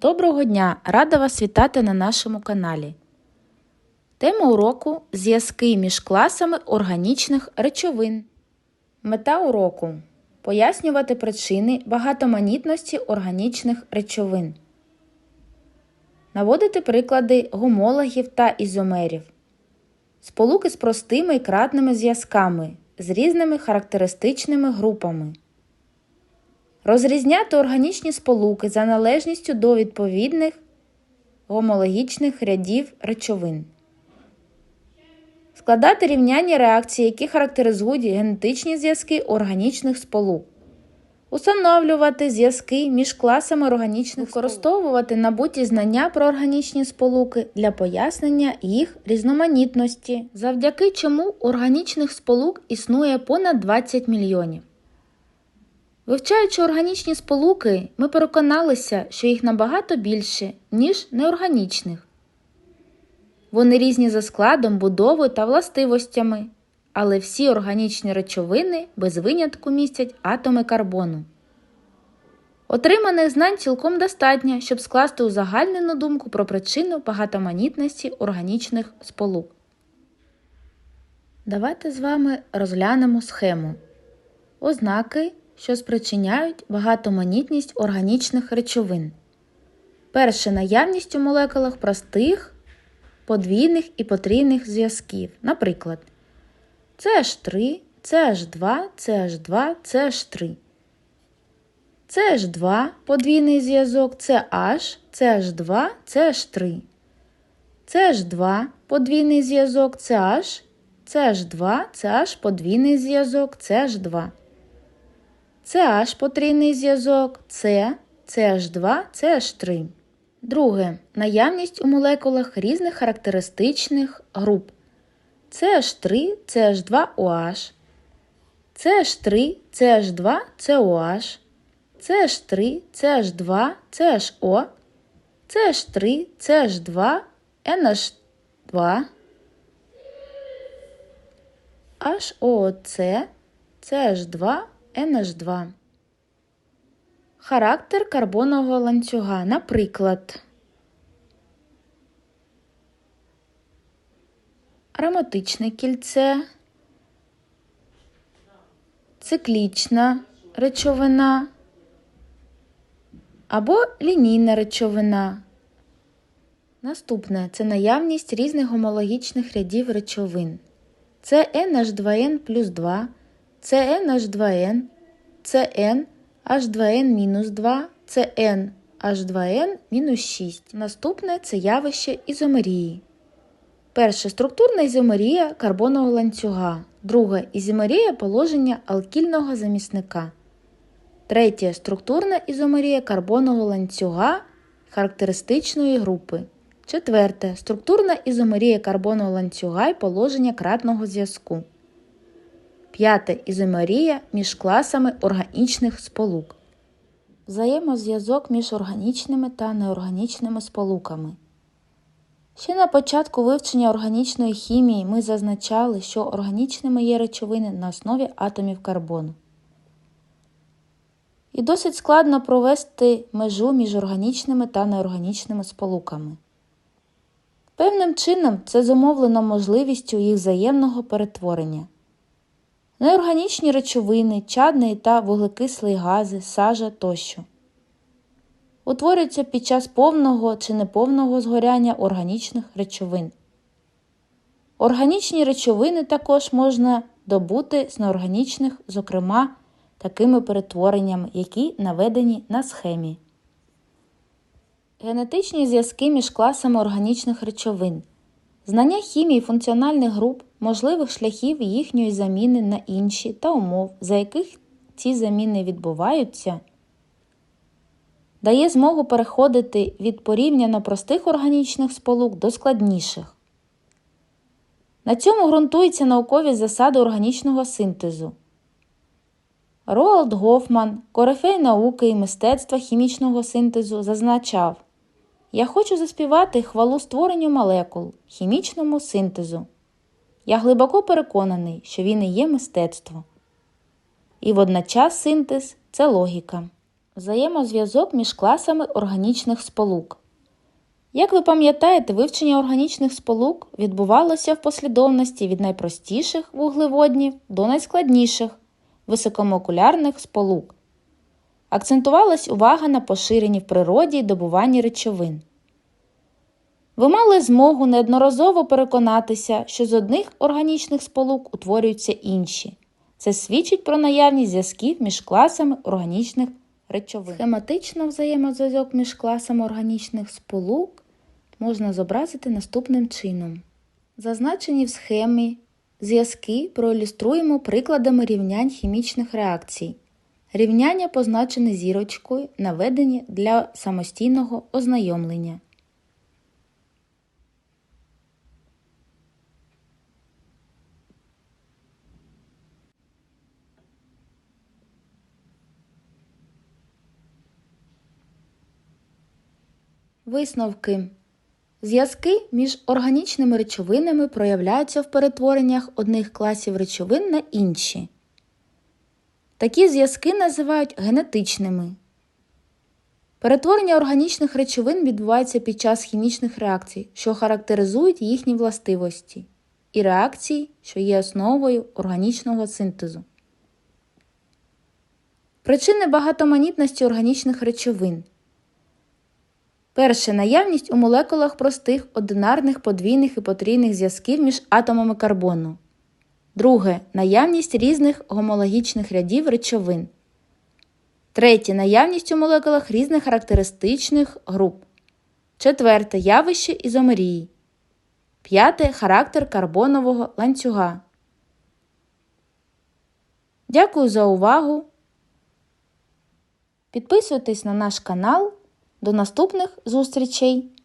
Доброго дня! Рада вас вітати на нашому каналі. Тема уроку зв'язки між класами органічних речовин. Мета уроку пояснювати причини багатоманітності органічних речовин. Наводити приклади гомологів та ізомерів. Сполуки з простими і кратними зв'язками з різними характеристичними групами. Розрізняти органічні сполуки за належністю до відповідних гомологічних рядів речовин. Складати рівнянні реакції, які характеризують генетичні зв'язки органічних сполук. Установлювати зв'язки між класами органічних використовувати набуті знання про органічні сполуки для пояснення їх різноманітності, завдяки чому органічних сполук існує понад 20 мільйонів. Вивчаючи органічні сполуки, ми переконалися, що їх набагато більше, ніж неорганічних. Вони різні за складом, будовою та властивостями, але всі органічні речовини без винятку містять атоми карбону. Отриманих знань цілком достатньо, щоб скласти узагальнену думку про причину багатоманітності органічних сполук. Давайте з вами розглянемо схему. Ознаки що спричиняють багатоманітність органічних речовин. Перше наявність у молекулах простих, подвійних і потрійних зв'язків. Наприклад, CH3, CH2, CH2, CH3. CH2 подвійний зв'язок CH, CH2, CH3. CH2 подвійний зв'язок CH, CH2, CH подвійний зв'язок CH2. CH потрійний зв'язок. С, CH2, CH3. Друге. Наявність у молекулах різних характеристичних груп. CH3, CH2OH, CH3, CH2, COH, CH3, CH2, CHO, CH3, CH2, NH2, HOC, CH2, NH2. Характер карбонового ланцюга. Наприклад, ароматичне кільце, циклічна речовина або лінійна речовина. Наступне це наявність різних гомологічних рядів речовин. Це NH2N плюс 2 CnH2n, Cn H2n-2, Cn H2n-6. Наступне це явище ізомерії. Перше структурна ізомерія карбонового ланцюга. Друге ізомерія положення алкільного замісника. Третє структурна ізомерія карбонового ланцюга характеристичної групи. Четверте структурна ізомерія карбонового ланцюга і положення кратного зв'язку. П'яте ізомерія між класами органічних сполук. Взаємозв'язок між органічними та неорганічними сполуками. Ще на початку вивчення органічної хімії ми зазначали, що органічними є речовини на основі атомів карбону. І досить складно провести межу між органічними та неорганічними сполуками. Певним чином це зумовлено можливістю їх взаємного перетворення. Неорганічні речовини, чадний та вуглекислий гази, сажа тощо. Утворюються під час повного чи неповного згоряння органічних речовин. Органічні речовини також можна добути з неорганічних, зокрема, такими перетвореннями, які наведені на схемі. Генетичні зв'язки між класами органічних речовин. Знання хімії функціональних груп, можливих шляхів їхньої заміни на інші та умов, за яких ці заміни відбуваються, дає змогу переходити від порівняно простих органічних сполук до складніших. На цьому ґрунтуються наукові засади органічного синтезу. Роалд Гофман, корифей науки і мистецтва хімічного синтезу, зазначав. Я хочу заспівати хвалу створенню молекул, хімічному синтезу. Я глибоко переконаний, що він і є мистецтво. І водночас синтез це логіка. Взаємозв'язок між класами органічних сполук. Як ви пам'ятаєте, вивчення органічних сполук відбувалося в послідовності від найпростіших вуглеводнів до найскладніших високомолекулярних сполук. Акцентувалась увага на поширенні в природі і добуванні речовин. Ви мали змогу неодноразово переконатися, що з одних органічних сполук утворюються інші. Це свідчить про наявність зв'язків між класами органічних речовин. Схематично взаємозв'язок між класами органічних сполук можна зобразити наступним чином. Зазначені в схемі зв'язки проілюструємо прикладами рівнянь хімічних реакцій. Рівняння позначені зірочкою, наведені для самостійного ознайомлення. Висновки. Зв'язки між органічними речовинами проявляються в перетвореннях одних класів речовин на інші. Такі зв'язки називають генетичними. Перетворення органічних речовин відбувається під час хімічних реакцій, що характеризують їхні властивості, і реакцій, що є основою органічного синтезу. Причини багатоманітності органічних речовин. Перше наявність у молекулах простих одинарних подвійних і потрійних зв'язків між атомами карбону. Друге наявність різних гомологічних рядів речовин. Третє наявність у молекулах різних характеристичних груп. Четверте явище ізомерії. П'яте характер карбонового ланцюга. Дякую за увагу. Підписуйтесь на наш канал. До наступних зустрічей!